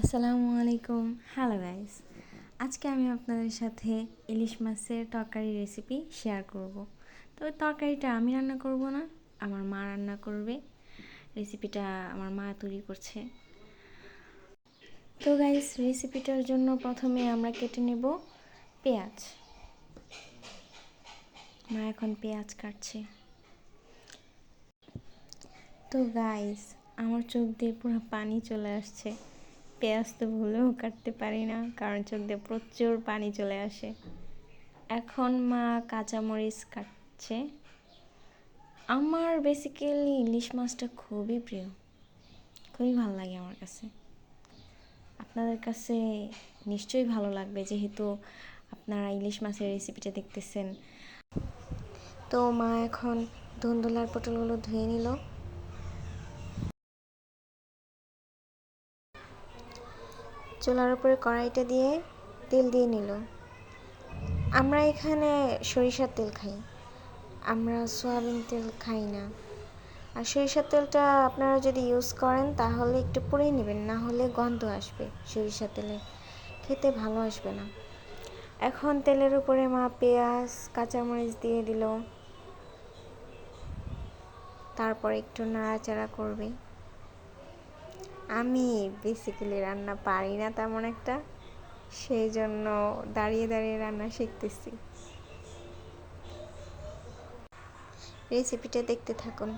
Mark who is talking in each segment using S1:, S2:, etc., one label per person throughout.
S1: আসসালামু আলাইকুম। Hello guys আজকে আমি আপনাদের সাথে ইলিশ মাছের তরকারি রেসিপি শেয়ার করব। তবে তরকারিটা আমি রান্না করব না, আমার মা রান্না করবে। রেসিপিটা আমার মা তৈরি করছে। তো গাইস রেসিপিটার জন্য প্রথমে আমরা কেটে নেব পেঁয়াজ। মা এখন পেঁয়াজ কাটছে। তো গাইস আমার চোখ দিয়ে পুরো পানি চলে আসছে। পেঁয়াজ তো ভুলেও কাটতে পারি না, কারণ চোখ দিয়ে প্রচুর পানি চলে আসে। এখন মা কাঁচামরিচ কাটছে। আমার বেসিক্যালি ইলিশ মাছটা খুবই প্রিয়। খুবই ভালো লাগে আমার কাছে। আপনাদের কাছে নিশ্চয়ই ভালো লাগবে, যেহেতু আপনারা ইলিশ মাছের রেসিপিটা দেখতেছেন। তো মা এখন ধুন্দুলার পটলগুলো ধুয়ে নিল। চুলার উপরে কড়াইটা দিয়ে তেল দিয়ে নিল। আমরা এখানে সরিষার তেল খাই। আমরা সয়াবিন তেল খাই না। আর সরিষার তেলটা আপনারা যদি ইউজ করেন, তাহলে একটু পুড়েই নেবেন, না হলে গন্ধ আসবে সরিষার তেলে। খেতে ভালো আসবে না। এখন তেলের উপরে মা পেঁয়াজ, কাঁচামরিচ দিয়ে দিল। তারপর একটু নাড়াচাড়া করবে। আমি বেসিক্যালি রান্না পারি না তেমন একটা সেই জন্য দাঁড়িয়ে দাঁড়িয়ে রান্না শিখতেছি। রেসিপিটা দেখতে থাকুন।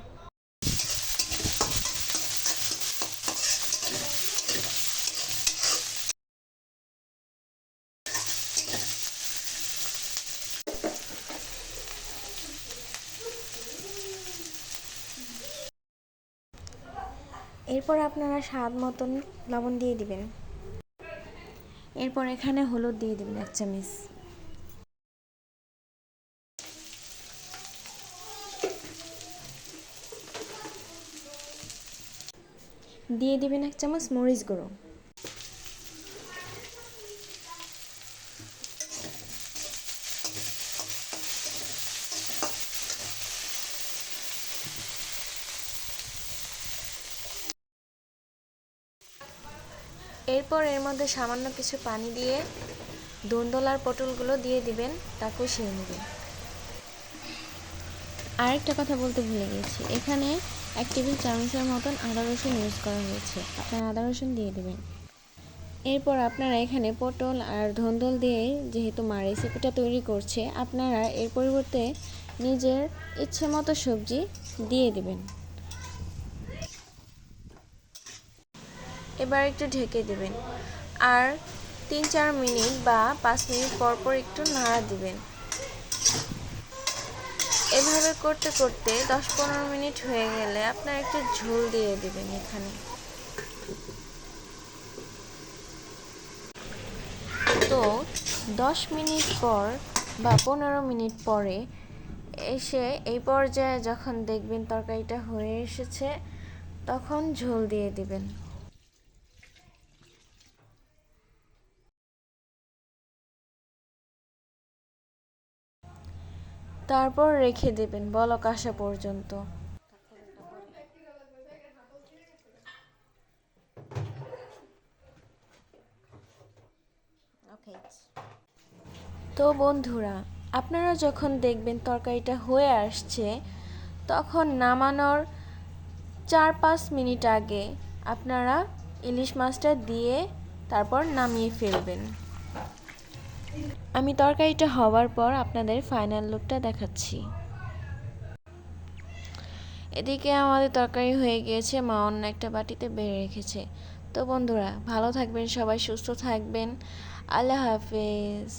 S1: এরপর আপনারা স্বাদ মতন লবণ দিয়ে দিবেন। এরপর এখানে হলুদ দিয়ে দিবেন এক চামচ। দিয়ে দিবেন এক চামচ মরিচ গুঁড়ো। এরপর এর মধ্যে সামান্য কিছু পানি দিয়ে দোন্দলার পটলগুলো দিয়ে দিবেন, তা কষিয়ে নেবেন। আরেকটা কথা বলতে ভুলে গেছি। এখানে এক টেবিল চামচের মতন আদা রসুন ইউজ করা হয়েছে। আপনারা আদা রসুন দিয়ে দেবেন। এরপর আপনারা এখানে পটল আর ধন্দল দিয়ে যেহেতু মা রেসিপিটা তৈরি করছে, আপনারা এর পরিবর্তে নিজের ইচ্ছে মতো সবজি দিয়ে দিবেন। এবার একটু ঢেকে দেবেন। আর তিন চার মিনিট বা পাঁচ মিনিট পর পর একটু নাড়া দিবেন। এভাবে করতে করতে দশ পনেরো মিনিট হয়ে গেলে আপনার একটু ঝোল দিয়ে দিবেন এখানে। তো দশ মিনিট পর বা পনেরো মিনিট পরে এসে এই পর্যায়ে যখন দেখবেন তরকারিটা হয়ে এসেছে, তখন ঝোল দিয়ে দিবেন। তারপর রেখে দেবেন বলক আসা পর্যন্ত। তো বন্ধুরা আপনারা যখন দেখবেন তরকারিটা হয়ে আসছে তখন নামানোর চার পাঁচ মিনিট আগে আপনারা ইলিশ মাছটা দিয়ে তারপর নামিয়ে ফেলবেন। আমি তরকারিটা হওয়ার পর আপনাদের ফাইনাল লুকটা দেখাচ্ছি। এদিকে আমাদের তরকারি হয়ে গিয়েছে, মা অন্য একটা বাটিতে বেড়ে রেখেছে। তো বন্ধুরা, ভালো থাকবেন, সবাই সুস্থ থাকবেন। আল্লাহ হাফেজ।